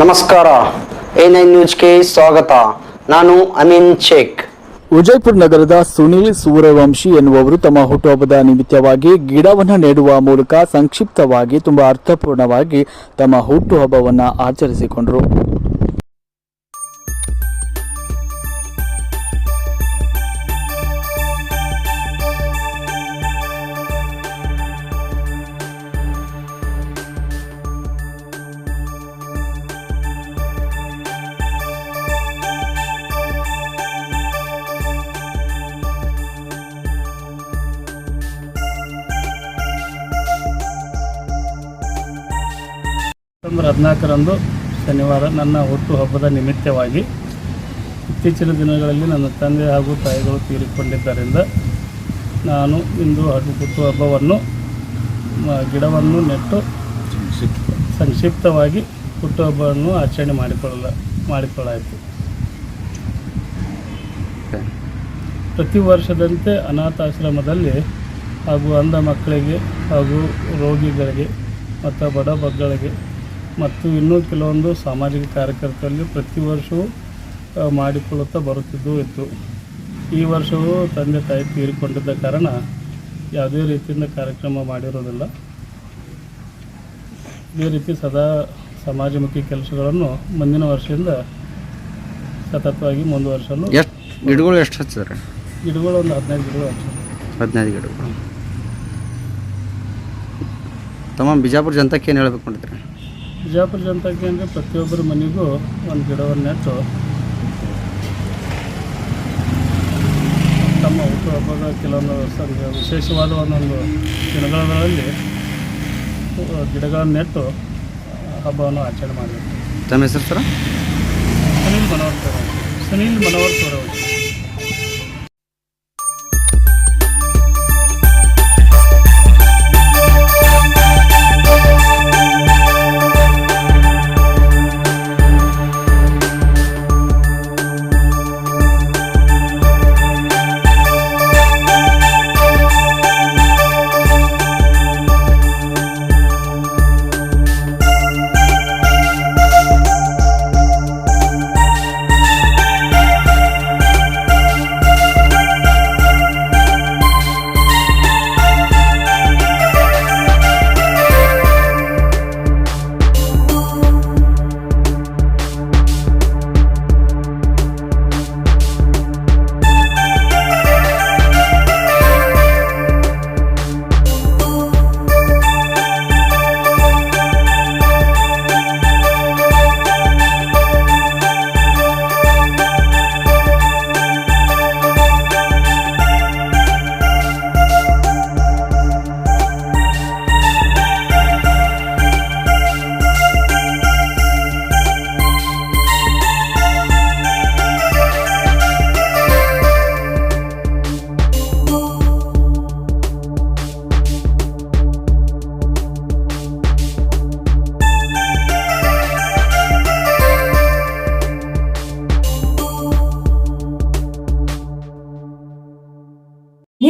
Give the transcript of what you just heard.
ನಮಸ್ಕಾರ. A nine ನ್ಯೂಸ್ಗೆ ಸ್ವಾಗತ. ನಾನು ಅಮೀನ್ ಶೇಖ್. ವಿಜಯಪುರ ನಗರದ ಸುನೀಲ್ ಸೂರ್ಯವಂಶಿ ಎನ್ನುವವರು ತಮ್ಮ ಹುಟ್ಟುಹಬ್ಬದ ನಿಮಿತ್ತವಾಗಿ ಗಿಡವನ್ನು ನೆಡುವ ಮೂಲಕ ಸಂಕ್ಷಿಪ್ತವಾಗಿ ತುಂಬಾ ಅರ್ಥಪೂರ್ಣವಾಗಿ ತಮ್ಮ ಹುಟ್ಟುಹಬ್ಬವನ್ನು ಆಚರಿಸಿಕೊಂಡರು. ಸೆಪ್ಟೆಂಬರ್ ಹದಿನಾಲ್ಕರಂದು ಶನಿವಾರ ನನ್ನ ಹುಟ್ಟುಹಬ್ಬದ ನಿಮಿತ್ತವಾಗಿ ಇತ್ತೀಚಿನ ದಿನಗಳಲ್ಲಿ ನನ್ನ ತಂದೆ ಹಾಗೂ ತಾಯಿಗಳು ತೀರಿಕೊಂಡಿದ್ದರಿಂದ ನಾನು ಇಂದು ಹುಟ್ಟು ಹಬ್ಬವನ್ನು ಗಿಡವನ್ನು ನೆಟ್ಟು ಸಂಕ್ಷಿಪ್ತವಾಗಿ ಹುಟ್ಟುಹಬ್ಬವನ್ನು ಆಚರಣೆ ಮಾಡಿಕೊಳ್ಳಲ, ಮಾಡಿಕೊಳ್ಳಾಯಿತು. ಪ್ರತಿ ವರ್ಷದಂತೆ ಅನಾಥಾಶ್ರಮದಲ್ಲಿ ಹಾಗೂ ಅಂಧ ಮಕ್ಕಳಿಗೆ ಹಾಗೂ ರೋಗಿಗಳಿಗೆ ಮತ್ತು ಬಡ ಮಕ್ಕಳಿಗೆ ಮತ್ತು ಇನ್ನೂ ಕೆಲವೊಂದು ಸಾಮಾಜಿಕ ಕಾರ್ಯಕರ್ತರಲ್ಲಿ ಪ್ರತಿ ವರ್ಷವೂ ಮಾಡಿಕೊಳ್ಳುತ್ತಾ ಬರುತ್ತಿದ್ದೂ ಇತ್ತು. ಈ ವರ್ಷವೂ ತಂದೆ ತಾಯಿ ತೀರಿಕೊಂಡಿದ್ದ ಕಾರಣ ಯಾವುದೇ ರೀತಿಯಿಂದ ಕಾರ್ಯಕ್ರಮ ಮಾಡಿರೋದಿಲ್ಲ. ಇದೇ ರೀತಿ ಸದಾ ಸಮಾಜಮುಖಿ ಕೆಲಸಗಳನ್ನು ಮುಂದಿನ ವರ್ಷದಿಂದ ಸತತವಾಗಿ ಮುಂದುವರಿಸಲು ಎಷ್ಟು ಗಿಡಗಳು ಎಷ್ಟು ಹಚ್ಚಿದ್ರೆ ಗಿಡಗಳು ಒಂದು ಹದಿನೈದು ಗಿಡಗಳು ಹದಿನೈದು ಗಿಡಗಳು. ತಮ್ಮ ಬಿಜಾಪುರ ಜನತಕ್ಕೆ ಏನು ಹೇಳ್ಬೇಕು ಮಾಡಿದ್ರಿ ಬಿಜಾಪುರ ಜನತಾ ಅಂದರೆ ಪ್ರತಿಯೊಬ್ಬರ ಮನೆಗೂ ಒಂದು ಗಿಡವನ್ನು ನೆಟ್ಟು ತಮ್ಮ ಹುಟ್ಟುಹಬ್ಬದ ಕೆಲವೊಂದು ಸಂದ ವಿಶೇಷವಾದ ಒಂದೊಂದು ದಿನಗಳಲ್ಲಿ ಗಿಡಗಳನ್ನು ನೆಟ್ಟು ಹಬ್ಬವನ್ನು ಆಚರಣೆ ಮಾಡಬೇಕು. ತಮ್ಮ ಹೆಸರು sir? Sunil Manohar sir Sunil Manohar sir ಅವರು